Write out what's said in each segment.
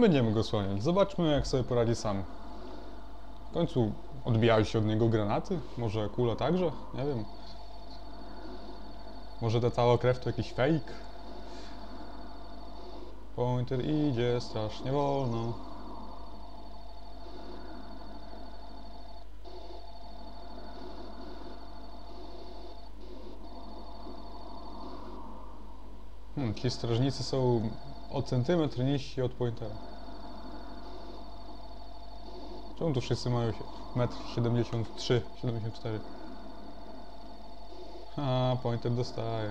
Będziemy go słaniać. Zobaczmy, jak sobie poradzi sam. W końcu odbijały się od niego granaty? Może kula także? Nie wiem. Może ta cała krew to jakiś fake? Pointer idzie strasznie wolno. Hmm, ci strażnicy są o centymetr niżsi od pointera. Czemu tu wszyscy mają się 1,73 m, 74 A, pointer dostaje.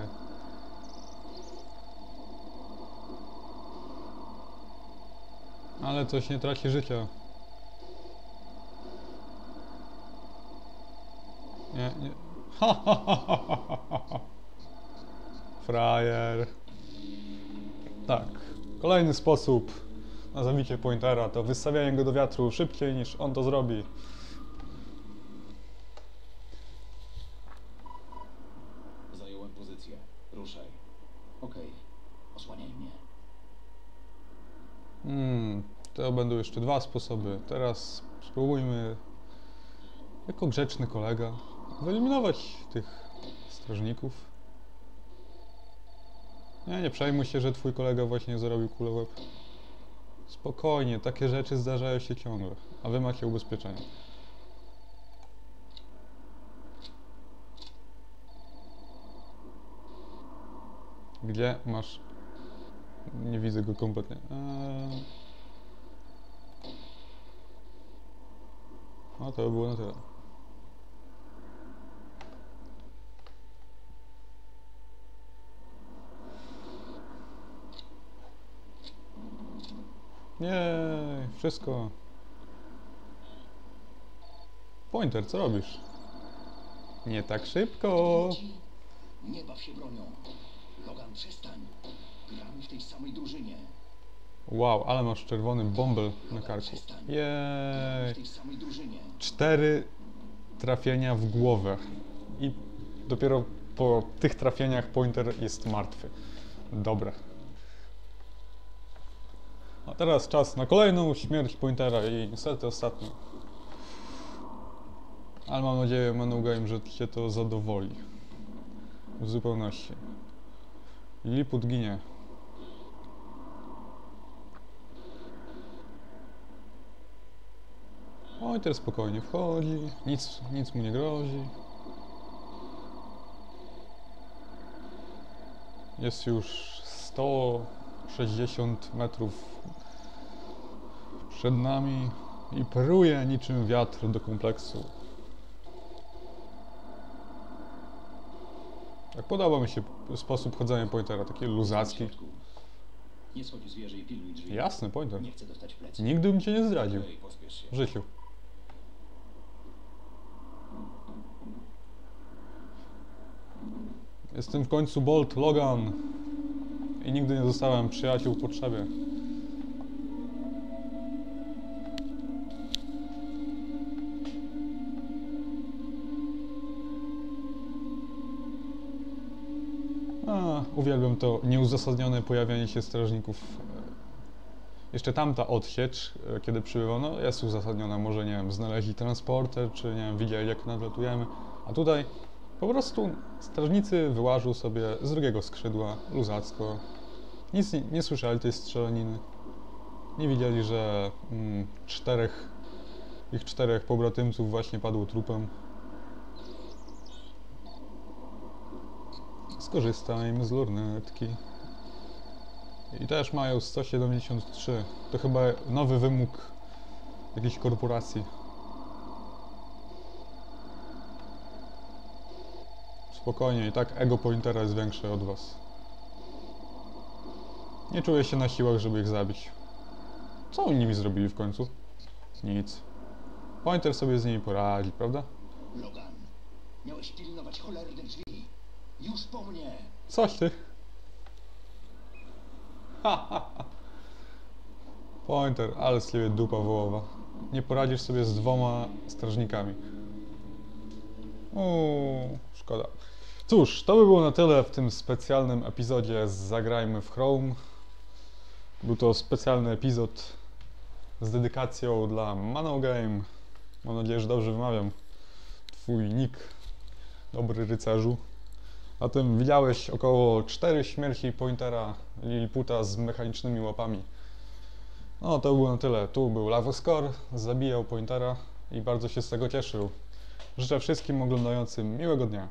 Ale coś nie traci życia. Nie, nie. Ha, ha, ha, ha, ha, ha. Frajer. Tak. Kolejny sposób na zabicie pointera to wystawianie go do wiatru szybciej niż on to zrobi. Zająłem pozycję. Ruszaj. Okej, osłaniaj mnie. Hmm, to będą jeszcze dwa sposoby. Teraz spróbujmy jako grzeczny kolega wyeliminować tych strażników. Nie, nie przejmuj się, że twój kolega właśnie zarobił kulę. Spokojnie, takie rzeczy zdarzają się ciągle, a wy macie ubezpieczenie. Gdzie masz... Nie widzę go kompletnie. Eee... No to by było na tyle. Nie, wszystko. Pointer, co robisz? Nie tak szybko. Nie baw się bronią. Logan, przestań. Gramy w tej samej drużynie. Wow, ale masz czerwony bąbel na karku. Jej. Cztery trafienia w głowę. I dopiero po tych trafieniach Pointer jest martwy. Dobre. A teraz czas na kolejną śmierć Pointera i niestety ostatnią. Ale mam nadzieję, Manugame, że Cię to zadowoli. W zupełności. Liput ginie. Oj, teraz spokojnie wchodzi, nic, nic mu nie grozi. Jest już 160 metrów przed nami i peruje niczym wiatr do kompleksu. Tak podoba mi się sposób chodzenia pointera, taki luzacki. Nie schodź z wieży i pilnuj drzwi. Jasny pointer. Nie chcę dostać plecy. Nigdy bym cię nie zdradził w życiu. Jestem w końcu Bolt Logan i nigdy nie zostałem przyjaciół w potrzebie. A, uwielbiam to nieuzasadnione pojawianie się strażników. Jeszcze tamta odsiecz, e, kiedy przybywał, no jest uzasadniona. Może, nie wiem, znaleźli transporter, czy, nie wiem, widzieli, jak nadlatujemy. A tutaj po prostu strażnicy wyłażą sobie z drugiego skrzydła, luzacko. Nic nie, nie słyszeli tej strzelaniny. Nie widzieli, że mm, czterech, ich czterech pobratymców właśnie padło trupem. Skorzystajmy z lornetki. I też mają 173. To chyba nowy wymóg jakiejś korporacji. Spokojnie, i tak ego pointera jest większe od was. Nie czuję się na siłach, żeby ich zabić. Co oni nimi zrobili w końcu? Nic. Pointer sobie z nimi poradzi, prawda? Logan, miałeś pilnować cholernych drzwi. Już po mnie. Coś ty. Pointer, ale z ciebie dupa wołowa. Nie poradzisz sobie z dwoma strażnikami. Uuu, szkoda. Cóż, to by było na tyle w tym specjalnym epizodzie z Zagrajmy w Chrome. Był to specjalny epizod z dedykacją dla Mano Game. Mam nadzieję, że dobrze wymawiam Twój nick, dobry rycerzu. A tym widziałeś około 4 śmierci pointera Liliputa z mechanicznymi łapami. No to było na tyle. Tu był Lavoscore, zabijał pointera i bardzo się z tego cieszył. Życzę wszystkim oglądającym miłego dnia.